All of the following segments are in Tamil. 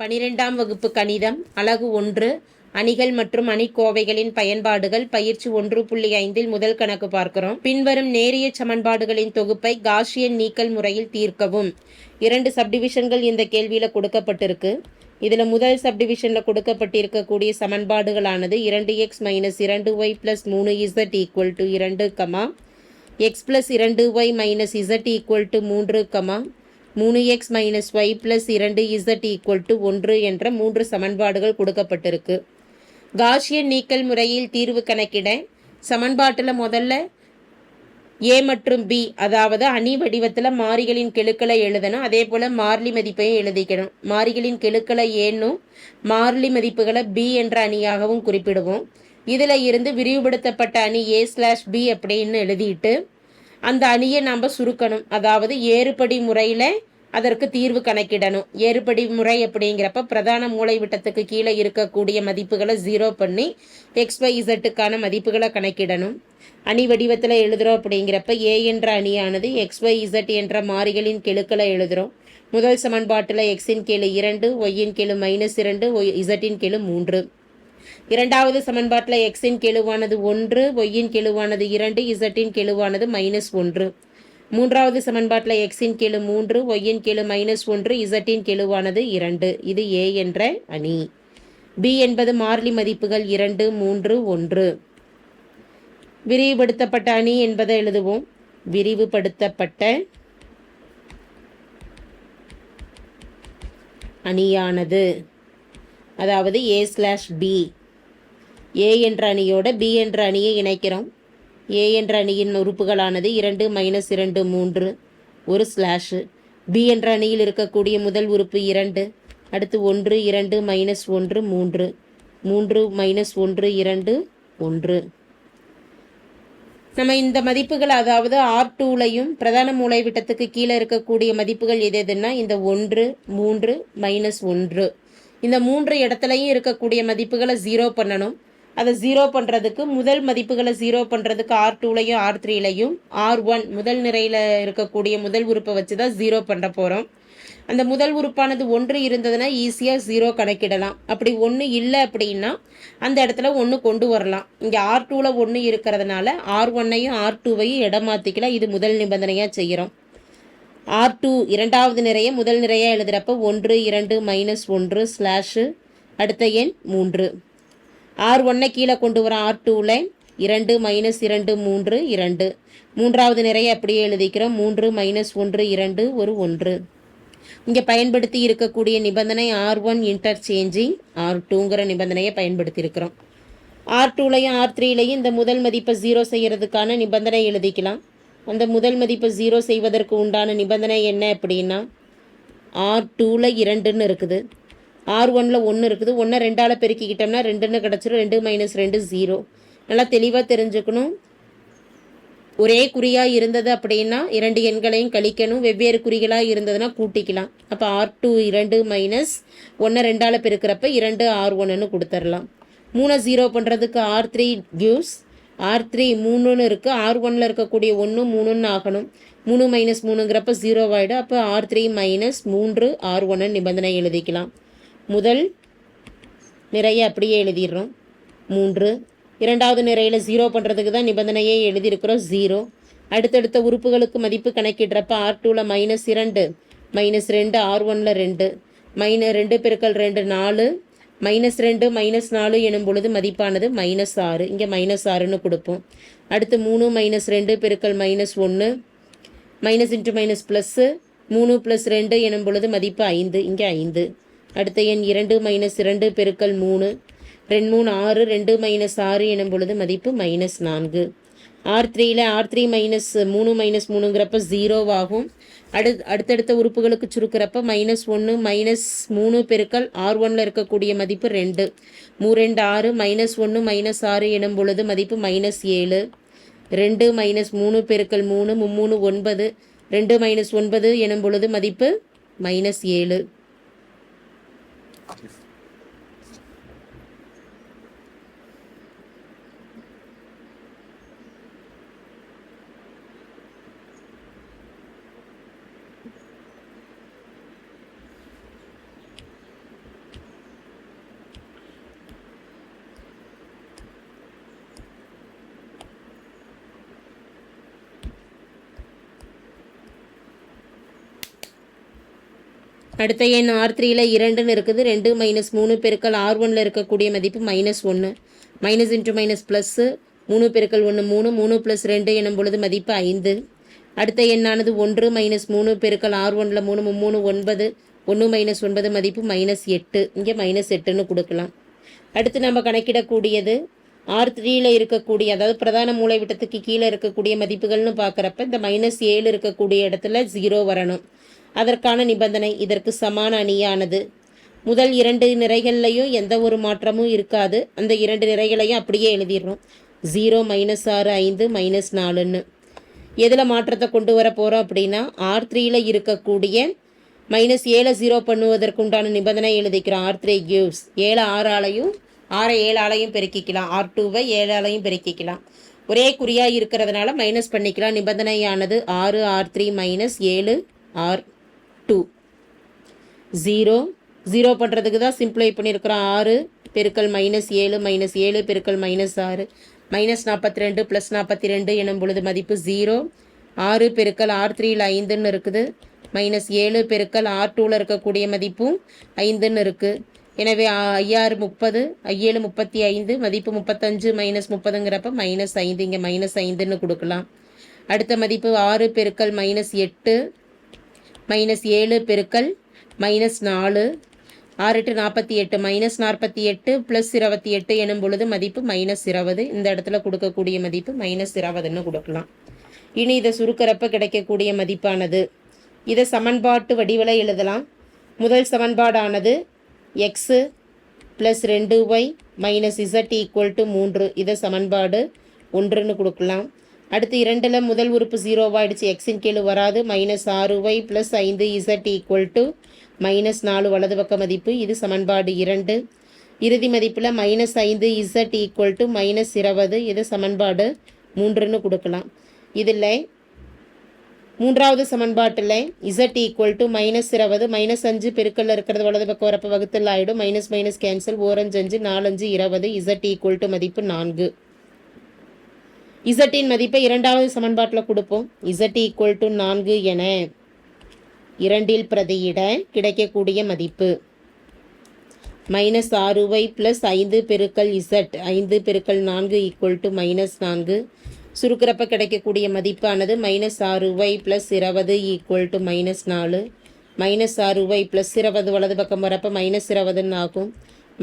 பனிரெண்டாம் வகுப்பு கணிதம் அலகு ஒன்று அணிகள் மற்றும் அணிக்கோவைகளின் பயன்பாடுகள் பயிற்சி ஒன்று புள்ளி ஐந்தில் முதல் கணக்கு பார்க்கிறோம். பின்வரும் நேரிய சமன்பாடுகளின் தொகுப்பை காஷியன் நீக்கல் முறையில் தீர்க்கவும். இரண்டு சப்டிவிஷன்கள் இந்த கேள்வியில் கொடுக்கப்பட்டிருக்கு. இதில் முதல் சப்டிவிஷனில் கொடுக்கப்பட்டிருக்கக்கூடிய சமன்பாடுகளானது இரண்டு எக்ஸ் மைனஸ் இரண்டு ஒய் ப்ளஸ் மூணு இசட் ஈக்குவல் டு இரண்டு கமா எக்ஸ் ப்ளஸ் இரண்டு y minus z equal to மூன்று கமா மூணு எக்ஸ் மைனஸ் ஒய் ப்ளஸ் இரண்டு இசட் ஈக்குவல் டு ஒன்று என்ற மூன்று சமன்பாடுகள் கொடுக்கப்பட்டிருக்கு. காஷியன் நீக்கல் முறையில் தீர்வு கணக்கிட சமன்பாட்டில் முதல்ல ஏ மற்றும் பி அதாவது அணி வடிவத்தில் மாறிகளின் கெழுக்களை எழுதணும். அதே போல் மாறிலி மதிப்பையும் எழுதிக்கணும். மாறிகளின் கெழுக்களை ஏன்னும் மாறிலி மதிப்புகளை பி என்ற அணியாகவும் குறிப்பிடுவோம். இதில் இருந்து விரிவுபடுத்தப்பட்ட அணி ஏ ஸ்லாஷ் பி அப்படின்னு எழுதிட்டு அந்த அணியை நாம் சுருக்கணும். அதாவது ஏறுபடி முறையில் அதற்கு தீர்வு கணக்கிடணும். ஏறுபடி முறை அப்படிங்கிறப்ப பிரதான மூளைவிட்டத்துக்கு கீழே இருக்கக்கூடிய மதிப்புகளை ஜீரோ பண்ணி எக்ஸ் ஒய் இசட்டுக்கான மதிப்புகளை கணக்கிடணும். அணி வடிவத்தில் எழுதுகிறோம் அப்படிங்கிறப்ப ஏ என்ற அணியானது எக்ஸ் ஒய் இசட் என்ற மாறிகளின் கெழுக்களை எழுதுகிறோம் முதல் சமன்பாட்டில் எக்ஸின் கீழே இரண்டு ஒய்யின் கீழே மைனஸ் இரண்டு ஒய் இசட்டின் கீழே மூன்று. இரண்டாவது சமன்பாட்டில் எக்ஸின் கெழுவானது ஒன்று ஒய்யின் கெழுவானது இரண்டு இசட்டின் கெழுவானது மைனஸ் ஒன்று. மூன்றாவது சமன்பாட்டில் எக்ஸின் கெழு மூன்று ஒய்யின் கெழு மைனஸ் ஒன்று இசட்டின் கெழுவானது இரண்டு. இது ஏ என்ற அணி. பி என்பது மாறிலி மதிப்புகள் இரண்டு மூன்று ஒன்று. விரிவுபடுத்தப்பட்ட அணி என்பதை எழுதுவோம். விரிவுபடுத்தப்பட்ட அணியானது. அதாவது ஏ ஸ்லாஷ் பி ஏ என்ற அணியோட பி என்ற அணியை இணைக்கிறோம். ஏ என்ற அணியின் உறுப்புகளானது இரண்டு மைனஸ் இரண்டு மூன்று ஒரு ஸ்லாஷு பி என்ற அணியில் இருக்கக்கூடிய முதல் உறுப்பு இரண்டு அடுத்து ஒன்று இரண்டு மைனஸ் ஒன்று மூன்று. மூன்று மைனஸ் ஒன்று இரண்டு ஒன்று. நம்ம இந்த மதிப்புகள் அதாவது ஆர் டூலையும் பிரதான மூளை விட்டத்துக்கு கீழே இருக்கக்கூடிய மதிப்புகள் எது எதுன்னா இந்த ஒன்று மூன்று மைனஸ் ஒன்று. இந்த மூன்று இடத்துலையும் இருக்கக்கூடிய மதிப்புகளை ஜீரோ பண்ணணும். அதை ஜீரோ பண்ணுறதுக்கு முதல் மதிப்புகளை ஜீரோ பண்ணுறதுக்கு ஆர் டூலையும் ஆர் த்ரீலையும் ஆர் ஒன் முதல் நிறையில் இருக்கக்கூடிய முதல் உறுப்பை வச்சு தான் ஜீரோ பண்ண போகிறோம் அந்த முதல் உறுப்பானது ஒன்று இருந்ததுன்னா ஈஸியாக ஜீரோ கணக்கிடலாம். அப்படி ஒன்று இல்லை அப்படின்னா அந்த இடத்துல ஒன்று கொண்டு வரலாம். இங்கே ஆர் டூவில் ஒன்று இருக்கிறதுனால ஆர் ஒன்னையும் ஆர் டூவையும் இடமாற்றிக்கலாம் இது முதல் நிபந்தனையாக செய்கிறோம் ஆர் டூ இரண்டாவது நிறைய முதல் நிறைய எழுதுகிறப்ப ஒன்று இரண்டு மைனஸ் ஒன்று ஸ்லாஷு அடுத்த எண் மூன்று. ஆர் ஒன்னை கீழே கொண்டு வரோம் ஆர் டூவில் இரண்டு மைனஸ் இரண்டு மூன்று இரண்டு. மூன்றாவது நிறைய அப்படியே எழுதிக்கிறோம். மூன்று மைனஸ் ஒன்று இரண்டு ஒரு ஒன்று. இங்கே பயன்படுத்தி இருக்கக்கூடிய நிபந்தனை ஆர் ஒன் இன்டர்சேஞ்சிங் ஆர் டூங்கிற நிபந்தனையை பயன்படுத்தியிருக்கிறோம். ஆர் டூலையும் ஆர் த்ரீலையும் இந்த முதல் மதிப்பை ஜீரோ செய்கிறதுக்கான நிபந்தனை எழுதிக்கலாம். அந்த முதல் மதிப்பை ஜீரோ செய்வதற்கு உண்டான நிபந்தனை என்ன அப்படின்னா ஆர் டூவில் இரண்டுன்னு இருக்குது. ஆர் ஒனில் ஒன்று இருக்குது. ஒன்றை ரெண்டால் பெருக்கிக்கிட்டோம்னா ரெண்டுன்னு கிடச்சிரும். ரெண்டு மைனஸ் ரெண்டு ஜீரோ நல்லா தெளிவாக தெரிஞ்சுக்கணும். ஒரே குறியாக இருந்தது அப்படின்னா இரண்டு எண்களையும் கழிக்கணும். வெவ்வேறு குறிகளாக இருந்ததுன்னா கூட்டிக்கலாம். அப்போ ஆர் டூ இரண்டு மைனஸ் ஒன்று ரெண்டால் பெருக்கிறப்ப இரண்டு ஆர் ஒன்றுன்னு கொடுத்துர்லாம் மூணை ஜீரோ பண்ணுறதுக்கு R three gives R three மூணுன்னு இருக்குது ஆர் ஒனில் இருக்கக்கூடிய ஒன்று மூணுன்னு ஆகணும். மூணு மைனஸ் மூணுங்கிறப்ப ஜீரோ ஆகிடும் அப்போ ஆர் த்ரீ மைனஸ் மூன்று ஆர் ஒன்னு நிபந்தனை எழுதிக்கலாம். முதல் நிறைய அப்படியே எழுதிடுறோம். மூன்று. இரண்டாவது நிறையில் ஜீரோ பண்ணுறதுக்கு தான் நிபந்தனையே எழுதியிருக்கிறோம். ஜீரோ அடுத்தடுத்த உறுப்புகளுக்கு மதிப்பு கணக்கிடுறப்ப ஆர் டூவில் மைனஸ் இரண்டு மைனஸ் ரெண்டு ஆர் ஒனில் ரெண்டு. மைன ரெண்டு பெருக்கல் ரெண்டு நாலு. மைனஸ் ரெண்டு மைனஸ் நாலு எனும் பொழுது மதிப்பானது மைனஸ் ஆறு. இங்கே மைனஸ் ஆறுன்னு கொடுப்போம். அடுத்து மூணு மைனஸ் ரெண்டு பெருக்கல் மைனஸ் ஒன்று மைனஸ் இன்ட்டு மைனஸ் ப்ளஸ்ஸு மூணு ப்ளஸ் ரெண்டு எனும் பொழுது மதிப்பு ஐந்து. இங்கே ஐந்து. அடுத்த எண் இரண்டு மைனஸ் இரண்டு பெருக்கல் மூணு. ரெண்டு மூணு ஆறு ரெண்டு மைனஸ் ஆறு எனும் பொழுது மதிப்பு மைனஸ் நான்கு. ஆர் த்ரீயில் ஆர் த்ரீ மைனஸ் மூணு மைனஸ் மூணுங்கிறப்ப ஜீரோவாகும் அடு அடுத்தடுத்த உறுப்புகளுக்கு சுருக்கிறப்ப மைனஸ் ஒன்று மைனஸ் மூணு பெருக்கல் ஆர் ஒனில் இருக்கக்கூடிய மதிப்பு ரெண்டு. மூ ரெண்டு ஆறு மைனஸ் ஒன்று மைனஸ் ஆறு எனும் பொழுது மதிப்பு மைனஸ் ஏழு. ரெண்டு மைனஸ் மூணு பெருக்கல் மூணு மும்மூணு ஒன்பது. ரெண்டு மைனஸ் ஒன்பது எனும் பொழுது மதிப்பு மைனஸ் ஏழு. If அடுத்த எண் ஆர் த்ரீயில் இரண்டுன்னு இருக்குது ரெண்டு மைனஸ் மூணு பெருக்கல் ஆர் ஒனில் இருக்கக்கூடிய மதிப்பு மைனஸ் ஒன்று மைனஸ் இன்ட்டு மைனஸ் ப்ளஸ்ஸு மூணு பெருக்கல் ஒன்று மூணு. மூணு ப்ளஸ் ரெண்டு எனும் பொழுது மதிப்பு ஐந்து. அடுத்த எண்ணானது ஒன்று மைனஸ் மூணு பெருக்கல் ஆர் ஒனில் மூணு மூணு ஒன்பது. ஒன்று மைனஸ் ஒன்பது மதிப்பு மைனஸ் எட்டு. இங்கே மைனஸ் எட்டுன்னு கொடுக்கலாம். அடுத்து நம்ம கணக்கிடக்கூடியது ஆர் த்ரீயில் இருக்கக்கூடிய அதாவது பிரதான மூளை விட்டத்துக்கு கீழே இருக்கக்கூடிய மதிப்புகள்னு பார்க்குறப்ப இந்த மைனஸ் ஏழு இருக்கக்கூடிய இடத்துல ஜீரோ வரணும். அதற்கான நிபந்தனை இதற்கு சமான அணியானது. முதல் இரண்டு நிறைகள்லையும் எந்த ஒரு மாற்றமும் இருக்காது. அந்த இரண்டு நிறைகளையும் அப்படியே எழுதிடுறோம். ஜீரோ மைனஸ் ஆறு ஐந்து மைனஸ் நாலுன்னு. எதில் மாற்றத்தை கொண்டு வர போகிறோம் அப்படின்னா ஆர் த்ரீயில் இருக்கக்கூடிய மைனஸ் ஏழை ஜீரோ பண்ணுவதற்கு உண்டான நிபந்தனை எழுதிக்கிறோம். ஆர் த்ரீ கியூஸ் ஏழு ஆறாலையும் ஆறை ஏழாலையும் பெருக்கிக்கலாம். ஆர் டூவை ஏழாலையும் பெருக்கிக்கலாம். ஒரே குறியாக இருக்கிறதுனால மைனஸ் பண்ணிக்கலாம். நிபந்தனையானது ஆறு ஆர் த்ரீ மைனஸ் ஏழு ஆர் டூ ஜீரோ ஜீரோ பண்ணுறதுக்கு தான் சிம்பிளை பண்ணியிருக்கிறோம் ஆறு பெருக்கல் மைனஸ் ஏழு மைனஸ் ஏழு பெருக்கல் மைனஸ் ஆறு. மைனஸ் நாற்பத்தி ரெண்டு ப்ளஸ் நாற்பத்தி ரெண்டு எனும் பொழுது மதிப்பு ஜீரோ ஆறு பெருக்கல் ஆர் த்ரீயில் ஐந்துன்னு இருக்குது. மைனஸ் ஏழு பெருக்கல் ஆர் டூவில் இருக்கக்கூடிய மதிப்பும் ஐந்துன்னு இருக்குது எனவே ஐயாறு முப்பது ஐயேழு முப்பத்தி ஐந்து மதிப்பு முப்பத்தஞ்சு மைனஸ் முப்பதுங்கிறப்ப மைனஸ் ஐந்து. இங்கே மைனஸ் ஐந்துன்னு கொடுக்கலாம். அடுத்த மதிப்பு ஆறு பெருக்கல் மைனஸ் எட்டு மைனஸ் ஏழு பெருக்கல் மைனஸ் நாலு. ஆறு எட்டு நாற்பத்தி எட்டு மைனஸ் நாற்பத்தி எட்டு ப்ளஸ் இருபத்தி எட்டு எனும் பொழுது மதிப்பு மைனஸ் இருபது. இந்த இடத்துல கொடுக்கக்கூடிய மதிப்பு மைனஸ் இருபதுன்னு கொடுக்கலாம். இனி இதை சுருக்கிறப்ப கிடைக்கக்கூடிய மதிப்பானது. இதை சமன்பாட்டு வடிவில் எழுதலாம். முதல் சமன்பாடானது எக்ஸு ப்ளஸ் ரெண்டு y minus z equal to மூன்று. இதை சமன்பாடு ஒன்றுன்னு கொடுக்கலாம். அடுத்து இரண்டில் முதல் உறுப்பு ஜீரோவாயிடுச்சு எக்ஸின் கீழே வராது. மைனஸ் ஆறு ஒய் ப்ளஸ் ஐந்து இசட் ஈக்குவல் டு மைனஸ் நாலு வலது பக்க மதிப்பு. இது சமன்பாடு இரண்டு. இறுதி மதிப்பில் மைனஸ் ஐந்து இசட் ஈக்குவல் டு மைனஸ் இருபது. இது சமன்பாடு மூன்றுன்னு கொடுக்கலாம். இதில் மூன்றாவது சமன்பாட்டில் இசட் ஈக்குவல் டு மைனஸ் இருபது. மைனஸ் அஞ்சு பெருக்கல்ல இருக்கிறது வலது பக்கம் வரப்ப வகுத்தில் ஆகிடும் மைனஸ் மைனஸ் கேன்சல் ஓரஞ்சு அஞ்சு நாலஞ்சு இருபது. இசட் ஈக்குவல் டு மதிப்பு நான்கு. இசட்டின் மதிப்பை இரண்டாவது சமன்பாட்டில் கொடுப்போம். இசட் ஈக்குவல் டு நான்கு என இரண்டில் பிரதியிட கிடைக்கக்கூடிய மதிப்பு. மைனஸ் ஆறு ஒய் ப்ளஸ் ஐந்து பெருக்கல் இசட் ஐந்து பெருக்கல் நான்கு ஈக்குவல் டு மைனஸ் நான்கு. சுருக்கிறப்ப கிடைக்கக்கூடிய மதிப்பானது மைனஸ் ஆறு ஒய் ப்ளஸ் இருபது ஈக்குவல் டு மைனஸ் நாலு. மைனஸ் ஆறு ஒய் ப்ளஸ் இருபது வலது பக்கம் வரப்போ மைனஸ் இருபதுன்னு ஆகும்.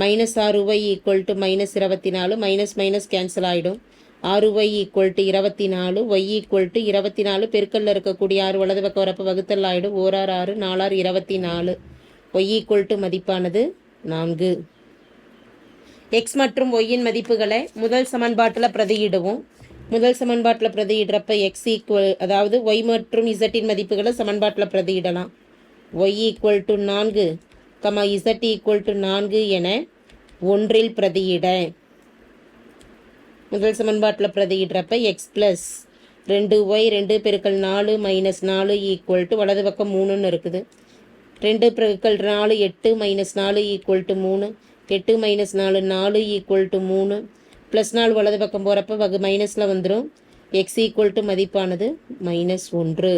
மைனஸ் ஆறு ஒய் ஈக்குவல் டு மைனஸ் இருபத்தி நாலு மைனஸ் மைனஸ் கேன்சல் ஆகிடும் ஆறு ஒய் ஈக்குவல் டு இருபத்தி நாலு ஒய் ஈக்குவல் டு இருபத்தி நாலு பெருக்கல்ல இருக்கக்கூடிய ஆறு வலது பக்கம் வரப்போ வகுத்தல் ஆகிடும் ஓராறு ஆறு நாலாறு இருபத்தி நாலு. ஒய் ஈக்குவல் டு மதிப்பானது நான்கு. எக்ஸ் மற்றும் ஒய்யின் மதிப்புகளை முதல் சமன்பாட்டில் பிரதியிடுவோம். முதல் சமன்பாட்டில் பிரதியிடுறப்ப எக்ஸ் ஈக்குவல் அதாவது ஒய் மற்றும் இசட்டின் மதிப்புகளை சமன்பாட்டில் பிரதியிடலாம். ஒய் ஈக்குவல் டு நான்கு கமா இசட் ஈக்குவல் டு நான்கு என ஒன்றில் பிரதியிட. முதல் சமன்பாட்டில் பிரதியிடுறப்ப எக்ஸ் ப்ளஸ் ரெண்டு ஒய் ரெண்டு பெருக்கல் நாலு மைனஸ் நாலு ஈக்குவல் டு வலது பக்கம் மூணுன்னு இருக்குது. ரெண்டு பெருக்கள் நாலு எட்டு மைனஸ் நாலு ஈக்குவல் டு மூணு. எட்டு மைனஸ் நாலு நாலு ஈக்குவல் டு மூணு. ப்ளஸ் நாலு வலது பக்கம் போகிறப்ப வகு மைனஸில் வந்துடும் எக்ஸ் ஈக்குவல் டு மதிப்பானது மைனஸ் ஒன்று.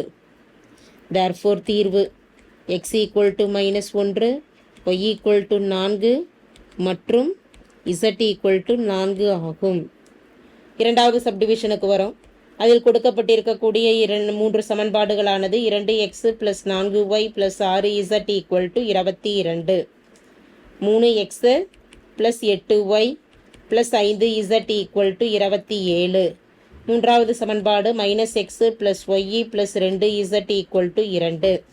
தேர்ஃபோர் தீர்வு. எக்ஸ் ஈக்குவல் டு மைனஸ் ஒன்று ஒய் ஈக்குவல் டு நான்கு மற்றும் இசட் ஈக்குவல் டு நான்கு ஆகும். இரண்டாவது சப்டிவிஷனுக்கு வரும். அதில் கொடுக்கப்பட்டிருக்கக்கூடிய இரண்டு மூன்று சமன்பாடுகளானது இரண்டு எக்ஸ் ப்ளஸ் நான்கு ஒய் ப்ளஸ் ஆறு இசட் ஈக்குவல் டு இருபத்தி இரண்டு. மூணு எக்ஸு ப்ளஸ் எட்டு ஒய் ப்ளஸ் ஐந்து இசட் ஈக்குவல் டு இருபத்தி ஏழு. மூன்றாவது சமன்பாடு minus x plus y plus ரெண்டு இசட் ஈக்குவல் டு இரண்டு.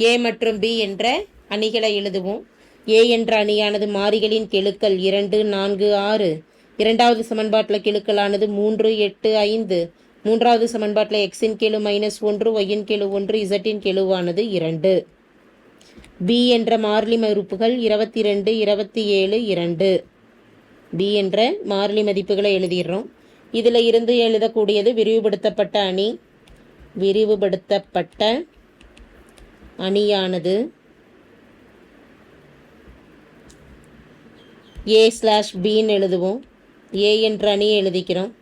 ஏ மற்றும் பி என்ற அணிகளை எழுதுவோம். ஏ என்ற அணியானது மாறிகளின் கெழுக்கள் இரண்டு நான்கு ஆறு. இரண்டாவது சமன்பாட்டில் கிழுக்களானது மூன்று எட்டு ஐந்து. மூன்றாவது சமன்பாட்டில் எக்ஸின் கெழு மைனஸ் ஒன்று ஒய்யின் கெழு ஒன்று இசட்டின் கெழுவானது இரண்டு. பி என்ற மாறிலி மதிப்புகள் இருபத்தி ரெண்டு இருபத்தி ஏழு இரண்டு. பி என்ற மாறிலி மதிப்புகளை எழுதிடுறோம். இதில் இருந்து எழுதக்கூடியது விரிவுபடுத்தப்பட்ட அணி. விரிவுபடுத்தப்பட்ட அணியானது ஏ ஸ்லாஷ் பின்னு எழுதுவோம். ஏ என்ற அணியை எழுதிக்கிறோம்.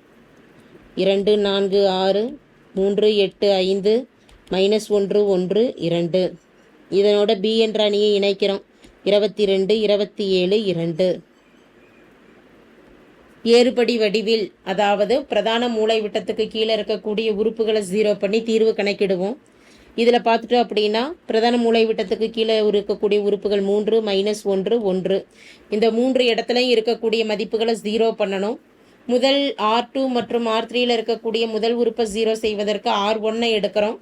இரண்டு நான்கு ஆறு மூன்று எட்டு ஐந்து மைனஸ் ஒன்று ஒன்று இரண்டு. இதனோட பி என்ற அணியை இணைக்கிறோம். இருபத்தி ரெண்டு இருபத்தி ஏழு இரண்டு. ஏறுபடி வடிவில் அதாவது பிரதான மூளை விட்டத்துக்கு கீழே இருக்கக்கூடிய உறுப்புகளை ஜீரோ பண்ணி தீர்வு கணக்கிடுவோம். இதில் பார்த்துட்டோம் அப்படின்னா பிரதான மூளை விட்டத்துக்கு கீழே இருக்கக்கூடிய உறுப்புகள் மூன்று மைனஸ் ஒன்று ஒன்று. இந்த மூன்று இடத்துலையும் இருக்கக்கூடிய மதிப்புகளை ஜீரோ பண்ணணும். முதல் ஆர் டூ மற்றும் ஆர் த்ரீயில் இருக்கக்கூடிய முதல் உறுப்பை ஜீரோ செய்வதற்கு ஆர் ஒன்னை எடுக்கிறோம்.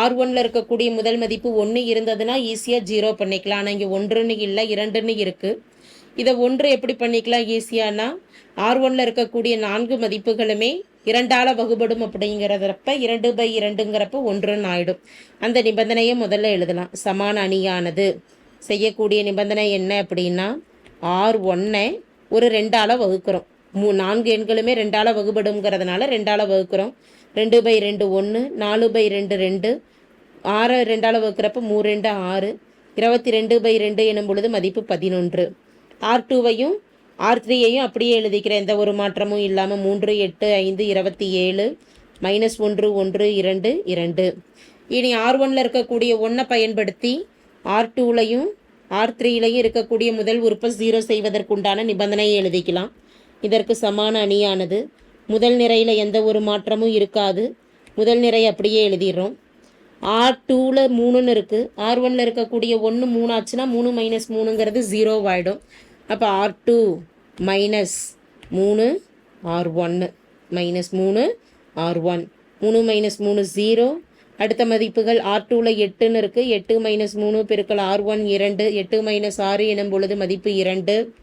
ஆர் ஒன்னில் இருக்கக்கூடிய முதல் மதிப்பு ஒன்று இருந்ததுன்னா ஈஸியாக ஜீரோ பண்ணிக்கலாம். ஆனால் இங்கே ஒன்றுன்னு இல்லை இரண்டுன்னு இருக்குது இதை ஒன்று எப்படி பண்ணிக்கலாம் ஈஸியானா ஆர் ஒன்னில் இருக்கக்கூடிய நான்கு மதிப்புகளுமே இரண்டால வகுபடும் அப்படிங்கிறதப்ப இரண்டு பை இரண்டுங்கிறப்ப ஒன்றுன்னு ஆயிடும். அந்த நிபந்தனையை முதல்ல எழுதலாம். சமான அணியானது. செய்யக்கூடிய நிபந்தனை என்ன அப்படின்னா ஆர் ஒன்னை ஒரு ரெண்டால வகுக்கிறோம். மூ நான்கு எண்களுமே ரெண்டால வகுபடுங்கிறதுனால ரெண்டால வகுக்கிறோம். ரெண்டு பை ரெண்டு ஒன்று நாலு பை ரெண்டு ரெண்டு. ஆறு ரெண்டால வகுக்கிறப்ப மூ ரெண்டு ஆறு. இருபத்தி ரெண்டு பை ரெண்டு எனும் பொழுது மதிப்பு பதினொன்று. ஆர் டூவையும் ஆர் த்ரீயையும் அப்படியே எழுதிக்கிறேன். எந்த ஒரு மாற்றமும் இல்லாமல் மூன்று எட்டு ஐந்து இருபத்தி ஏழு மைனஸ் ஒன்று ஒன்று இரண்டு இரண்டு. இனி ஆர் ஒனில் இருக்கக்கூடிய ஒன்றை பயன்படுத்தி ஆர் டூலையும் ஆர் த்ரீலையும் இருக்கக்கூடிய முதல் உறுப்பை ஜீரோ செய்வதற்குண்டான நிபந்தனையை எழுதிக்கலாம். இதற்கு சமான அணியானது. முதல் நிறையில் எந்த ஒரு மாற்றமும் இருக்காது. முதல் நிறை அப்படியே எழுதிடுறோம். ஆர் டூவில் மூணுன்னு இருக்குது ஆர் ஒனில் இருக்கக்கூடிய ஒன்று மூணு ஆச்சுன்னா மூணு மைனஸ் மூணுங்கிறது ஜீரோவாயிடும் அப்போ ஆர் டூ மைனஸ் மூணு ஆர் ஒன்று மைனஸ் மூணு ஆர் ஒன் மூணு மைனஸ் மூணு ஜீரோ அடுத்த மதிப்புகள் ஆர் டூவில் எட்டுன்னு இருக்குது எட்டு மைனஸ் மூணு பெருக்கள் ஆர் ஒன் இரண்டு. எட்டு மைனஸ் ஆறு எனும் பொழுது மதிப்பு இரண்டு.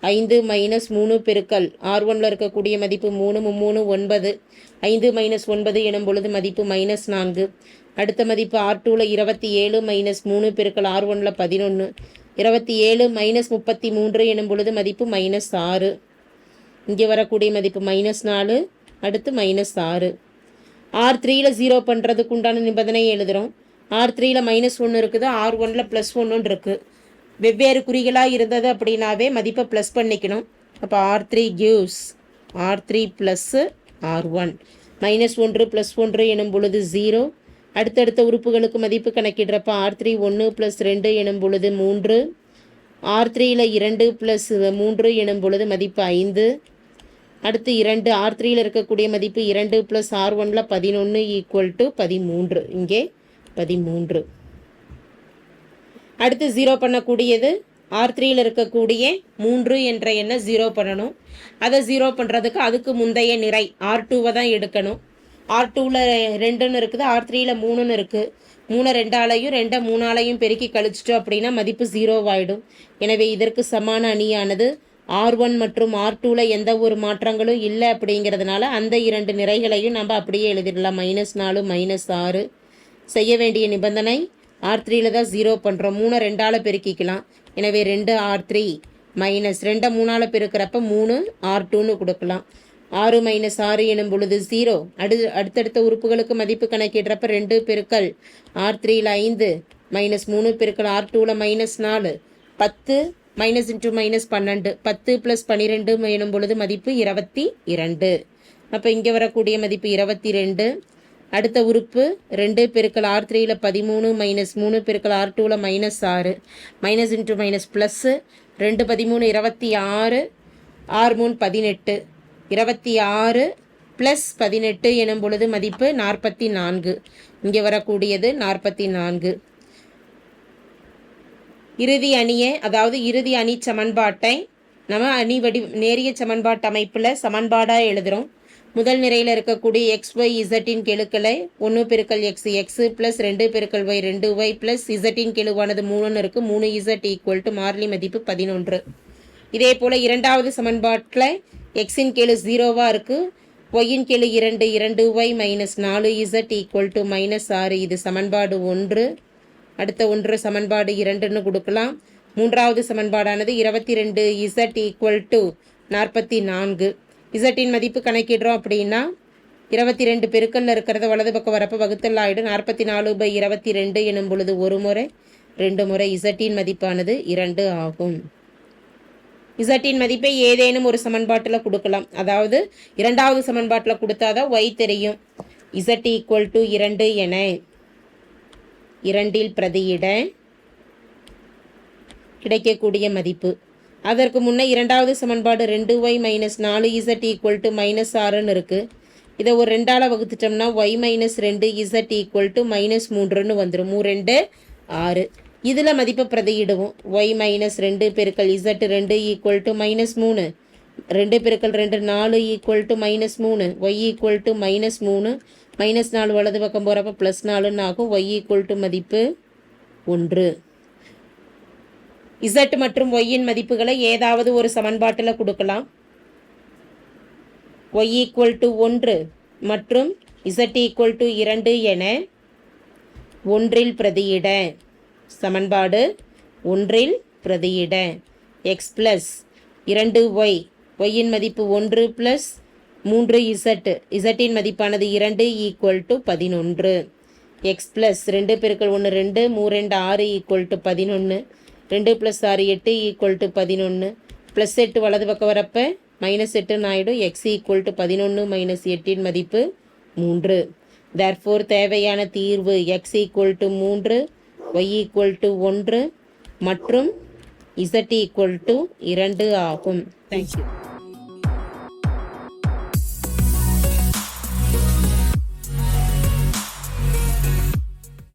ஐந்து மைனஸ் மூணு பெருக்கல் ஆர் ஒனில் இருக்கக்கூடிய மதிப்பு மூணு மூணு ஒன்பது. ஐந்து மைனஸ் ஒன்பது எனும் பொழுது மதிப்பு மைனஸ் நான்கு. அடுத்த மதிப்பு ஆர் டூவில் இருபத்தி ஏழு மைனஸ் மூணு பெருக்கல் ஆர் ஒனில் பதினொன்று இருபத்தி ஏழு மைனஸ் முப்பத்தி மூன்று எனும் பொழுது மதிப்பு மைனஸ் ஆறு. இங்கே வரக்கூடிய மதிப்பு மைனஸ் நாலு அடுத்து மைனஸ் ஆறு. ஆர் த்ரீயில் ஜீரோ பண்ணுறதுக்கு உண்டான நிபந்தனை எழுதுகிறோம் ஆர் த்ரீயில் மைனஸ் ஒன்று இருக்குது ஆர் ஒனில் ப்ளஸ் ஒன்றுன்னு இருக்குது வெவ்வேறு குறிகளாக இருந்தது அப்படின்னாவே மதிப்பை ப்ளஸ் பண்ணிக்கணும். அப்போ R three gives R three plus R one minus ஒன்று ப்ளஸ் ஒன்று எனும் பொழுது ஜீரோ அடுத்தடுத்த உறுப்புகளுக்கு மதிப்பு கணக்கிடுறப்ப ஆர் த்ரீ ஒன்று ப்ளஸ் ரெண்டு எனும் பொழுது மூன்று. ஆர் த்ரீயில் இரண்டு ப்ளஸ் மூன்று எனும் பொழுது மதிப்பு ஐந்து. அடுத்து இரண்டு ஆர் த்ரீயில் இருக்கக்கூடிய மதிப்பு இரண்டு ப்ளஸ் ஆர் ஒனில் பதினொன்று ஈக்குவல் டு பதிமூன்று. இங்கே பதிமூன்று. அடுத்து ஜீரோ பண்ணக்கூடியது ஆர் த்ரீயில் இருக்கக்கூடிய மூன்று என்ற எண்ணை ஜீரோ பண்ணணும். அதை ஜீரோ பண்ணுறதுக்கு அதுக்கு முந்தைய நிறை ஆர் டூவை தான் எடுக்கணும். ஆர் டூவில் ரெண்டுன்னு இருக்குது ஆர் த்ரீயில் மூணுன்னு இருக்குது மூணு ரெண்டாலையும் ரெண்டை மூணாலையும் பெருக்கி கழிச்சிட்டோம் அப்படின்னா மதிப்பு ஜீரோவாயிடும் எனவே இதற்கு சமான அணியானது ஆர் ஒன் மற்றும் ஆர் டூவில் எந்த ஒரு மாற்றங்களும் இல்லை அப்படிங்கிறதுனால அந்த இரண்டு நிறைகளையும் நம்ம அப்படியே எழுதிடலாம். மைனஸ் நாலு மைனஸ் ஆறு. செய்ய வேண்டிய நிபந்தனை ஆர் த்ரீயில் தான் ஜீரோ பண்ணுறோம் மூணை ரெண்டால் பெருக்கிக்கலாம். எனவே ரெண்டு ஆர் த்ரீ மைனஸ் ரெண்டை மூணால் பெருக்கிறப்ப மூணு ஆர் டூன்னு கொடுக்கலாம். ஆறு மைனஸ் ஆறு எனும் பொழுது ஜீரோ அடு அடுத்தடுத்த உறுப்புகளுக்கு மதிப்பு கணக்கிடுறப்ப ரெண்டு பெருக்கல் ஆர் த்ரீல ஐந்து மைனஸ் மூணு பெருக்கல் ஆர் டூவில் மைனஸ் நாலு. பத்து மைனஸ் இன்ட்டு மைனஸ் பன்னெண்டு. பத்து ப்ளஸ் பன்னிரெண்டு எனும் பொழுது மதிப்பு இருபத்தி இரண்டு. அப்போ இங்கே வரக்கூடிய மதிப்பு இருபத்தி ரெண்டு. அடுத்த உறுப்பு ரெண்டு பெருக்கல் ஆர் த்ரீயில் பதிமூணு மைனஸ் மூணு பெருக்கல் ஆர் டூவில் மைனஸ் ஆறு. மைனஸ் இன்ட்டு மைனஸ் ப்ளஸ்ஸு ரெண்டு பதிமூணு இருபத்தி ஆறு. ஆறு மூணு பதினெட்டு. இருபத்தி ஆறு ப்ளஸ் பதினெட்டு எனும் பொழுது மதிப்பு நாற்பத்தி நான்கு. இங்கே வரக்கூடியது நாற்பத்தி நான்கு. இறுதி அணியை அதாவது இறுதி அணி சமன்பாட்டை நம்ம அணி வடி நேரிய சமன்பாட்டு அமைப்பில் சமன்பாடாக எழுதுகிறோம் முதல் நிரையில் இருக்கக்கூடிய எக்ஸ் ஒய் இசட்டின் கெழுக்களை ஒன்று பெருக்கல் எக்ஸ் எக்ஸு ப்ளஸ் ரெண்டு பெருக்கல் ஒய் ரெண்டு ஒய் ப்ளஸ் இசட்டின் கெழுவானது மூணுன்னு இருக்குது மூணு இசட் ஈக்குவல் டு மாறிலி மதிப்பு பதினொன்று. இதே போல் இரண்டாவது சமன்பாட்டில் எக்ஸின் கெழு ஜீரோவாக இருக்குது ஒய்யின் கெழு இரண்டு இரண்டு ஒய் மைனஸ் நாலு இசட் ஈக்குவல் டு மைனஸ் ஆறு. இது சமன்பாடு ஒன்று. அடுத்த ஒன்று சமன்பாடு இரண்டுன்னு கொடுக்கலாம். மூன்றாவது சமன்பாடானது இருபத்தி ரெண்டு இசட் ஈக்குவல் டு நாற்பத்தி நான்கு. இசட்டின் மதிப்பு கணக்கிடுறோம் அப்படின்னா இருபத்தி ரெண்டு பெருக்கல்ல இருக்கிறத வலது பக்கம் வரப்போ வகுத்தல் ஆகிடும் நாற்பத்தி நாலு பை இருபத்தி ரெண்டு எனும் பொழுது ஒரு முறை ரெண்டு முறை இசட்டின் மதிப்பானது இரண்டு ஆகும். இசட்டின் மதிப்பை ஏதேனும் ஒரு சமன்பாட்டில் கொடுக்கலாம். அதாவது இரண்டாவது சமன்பாட்டில் கொடுத்தாதான் ஒய் தெரியும். இசட் ஈக்குவல் டு இரண்டு என இரண்டில் பிரதியிட கிடைக்கக்கூடிய மதிப்பு. அதற்கு முன்னே இரண்டாவது சமன்பாடு ரெண்டு ஒய் மைனஸ் நாலு இசட் ஈக்குவல் டு மைனஸ் ஆறுன்னு இருக்குது இதை ஒரு ரெண்டால் வகுத்துட்டோம்னா ஒய் மைனஸ் ரெண்டு இசட் ஈக்குவல் டு மைனஸ் மூன்றுன்னு வந்துடும் மூ ரெண்டு ஆறு. இதில் மதிப்பை பிரதியிடுவோம். ஒய் மைனஸ் ரெண்டு பெருக்கல் இசட் ரெண்டு ஈக்குவல் டு மைனஸ் மூணு. ரெண்டு பெருக்கல் ரெண்டு நாலு ஈக்குவல் டு மைனஸ் மூணு. ஒய் ஈக்குவல் டு மைனஸ் மூணு. மைனஸ் நாலு வலது பக்கம் போகிறப்ப ப்ளஸ் நாலுன்னு ஆகும். ஒய் ஈக்குவல் டு மதிப்பு ஒன்று. இசட் மற்றும் ஒய்யின் மதிப்புகளை ஏதாவது ஒரு சமன்பாட்டில் கொடுக்கலாம். ஒய் ஈக்குவல் டு ஒன்று மற்றும் இசட் ஈக்குவல் டு இரண்டு என ஒன்றில் பிரதியிட. சமன்பாடு ஒன்றில் பிரதியிட. எக்ஸ் ப்ளஸ் இரண்டு ஒய் ஒய்யின் மதிப்பு ஒன்று ப்ளஸ் மூன்று இசட் இசட்டின் மதிப்பானது இரண்டு ஈக்குவல் டு பதினொன்று. எக்ஸ் ப்ளஸ் ரெண்டு பெருக்கள் ஒன்று ரெண்டு மூ ரெண்டு ஆறு ஈக்குவல் டு பதினொன்று ரெண்டு ப்ளஸ் ஆறு எட்டு ஈக்குவல் டு பதினொன்று ப்ளஸ் எட்டு வலது பக்கம் வரப்போ மைனஸ் எட்டுன்னு ஆகிடும் எக்ஸ் ஈக்குவல் டு பதினொன்று மைனஸ் எட்டின் மதிப்பு மூன்று. தர்ஃபோர் தேவையான தீர்வு எக்ஸ் ஈக்குவல் டு மூன்று ஒய் ஈக்குவல் டு ஒன்று மற்றும் இசட் ஈக்குவல் டு இரண்டு ஆகும். தேங்க்யூ